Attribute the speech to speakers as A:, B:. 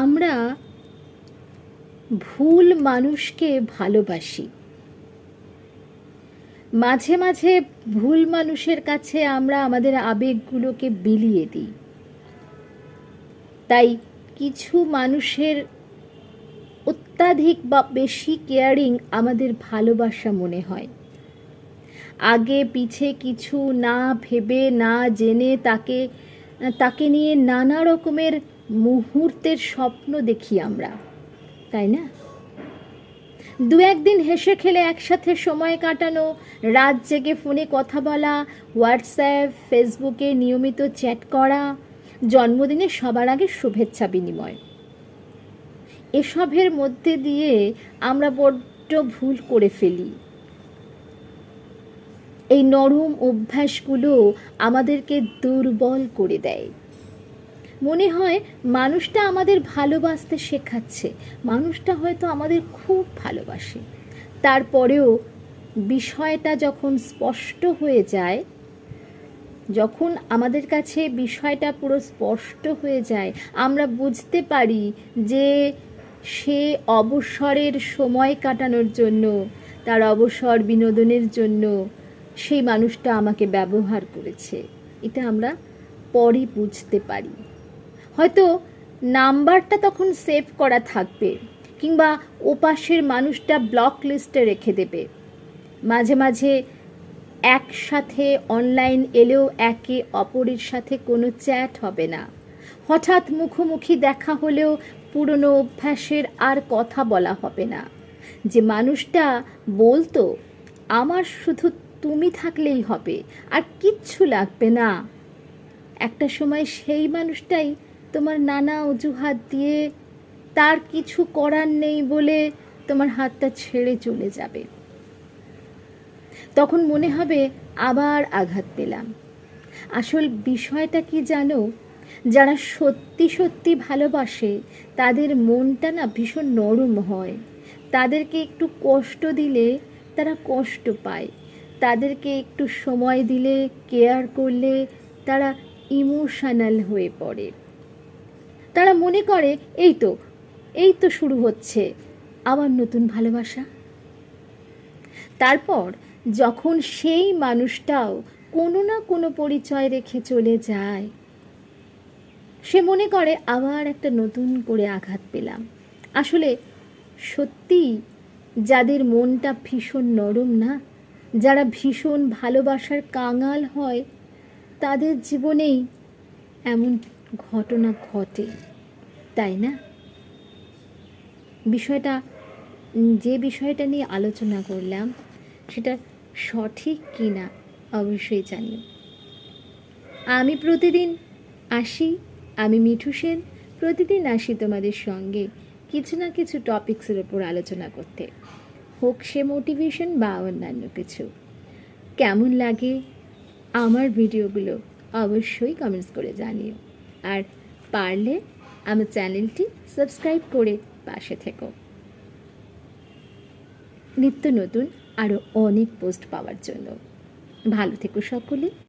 A: আমরা ভুল মানুষকে ভালোবাসি। মাঝে মাঝে ভুল মানুষের কাছে আমরা আমাদের আবেগগুলোকে বিলিয়ে দিই। তাই কিছু মানুষের অত্যাধিক বা বেশি কেয়ারিং আমাদের ভালোবাসা মনে হয়। আগে পিছে কিছু না ভেবে, না জেনে তাকে তাকে নিয়ে নানা রকমের মুহূর্তের স্বপ্ন দেখি আমরা, তাই না? দু একদিন হেসে খেলে একসাথে সময় কাটানো, রাত জেগে ফোনে কথা বলা, হোয়াটসঅ্যাপ, ফেসবুকে নিয়মিত চ্যাট করা, জন্মদিনে সবার আগে শুভেচ্ছা বিনিময়। এসবের মধ্যে দিয়ে আমরা বড্ড ভুল করে ফেলি। এই নরম অভ্যাসগুলো আমাদেরকে দুর্বল করে দেয়। মনে হয় মানুষটা আমাদের ভালোবাসতে শেখাচ্ছে। মানুষটা হয়তো আমাদের খুব ভালোবাসে। তারপরেও বিষয়টা যখন স্পষ্ট হয়ে যায়, যখন আমাদের কাছে বিষয়টা পুরো স্পষ্ট হয়ে যায়, আমরা বুঝতে পারি যে সে অবসরের সময় কাটানোর জন্য, তার অবসর বিনোদনের জন্য সেই মানুষটা আমাকে ব্যবহার করেছে। এটা আমরা পরে বুঝতে পারি। হয়তো নাম্বারটা তখন সেভ করা থাকবে, কিংবা ওপাশের মানুষটা ব্লক লিস্টে রেখে দেবে। মাঝে মাঝে একসাথে অনলাইন এলেও একে অপরের সাথে কোনো চ্যাট হবে না। হঠাৎ মুখোমুখি দেখা হলেও পুরনো অভ্যাসের আর কথা বলা হবে না। যে মানুষটা বলতো, আমার শুধু তুমি থাকলেই হবে, আর কিচ্ছু লাগবে না। একটা সময় সেই মানুষটাই তোমার নানা অজুহাত দিয়ে তার কিছু করার নেই বলে তোমার হাতটা ছেড়ে চলে যাবে। তখন মনে হবে আবার আঘাত পেলাম। আসল বিষয়টা কি জানো? যারা সত্যি সত্যি ভালোবাসে, তাদের মনটা না ভীষণ নরম হয়। তাদেরকে একটু কষ্ট দিলে তারা কষ্ট পায়। তাদেরকে একটু সময় দিলে কেয়ার করলে তারা ইমোশনাল হয়ে পড়ে। তারা মনে করে, এই তো এই তো শুরু হচ্ছে আবার নতুন ভালোবাসা। তারপর যখন সেই মানুষটাও কোনো না কোনো পরিচয় রেখে চলে যায়, সে মনে করে, আবার একটা নতুন করে আঘাত পেলাম। আসলে সত্যি যাদের মনটা ভীষণ নরম না, যারা ভীষণ ভালোবাসার কাঙাল হয়, তাদের জীবনেই এমন ঘটনা ঘটে, তাই না? বিষয়টা, যে বিষয়টা নিয়ে আলোচনা করলাম, সেটা সঠিক কি না অবশ্যই জানি আমি প্রতিদিন আসি, আমি মিঠু সেন, প্রতিদিন আসি তোমাদের সঙ্গে কিছু না কিছু টপিক্সের ওপর আলোচনা করতে। হোক সে মোটিভেশন বা অন্যান্য কিছু। কেমন লাগে আমার ভিডিওগুলো অবশ্যই কমেন্টস করে জানিও। আর পারলে আমার চ্যানেলটি সাবস্ক্রাইব করে পাশে থেকো। নিত্য নতুন আরও অনেক পোস্ট পাওয়ার জন্য। ভালো থেকো সকলে।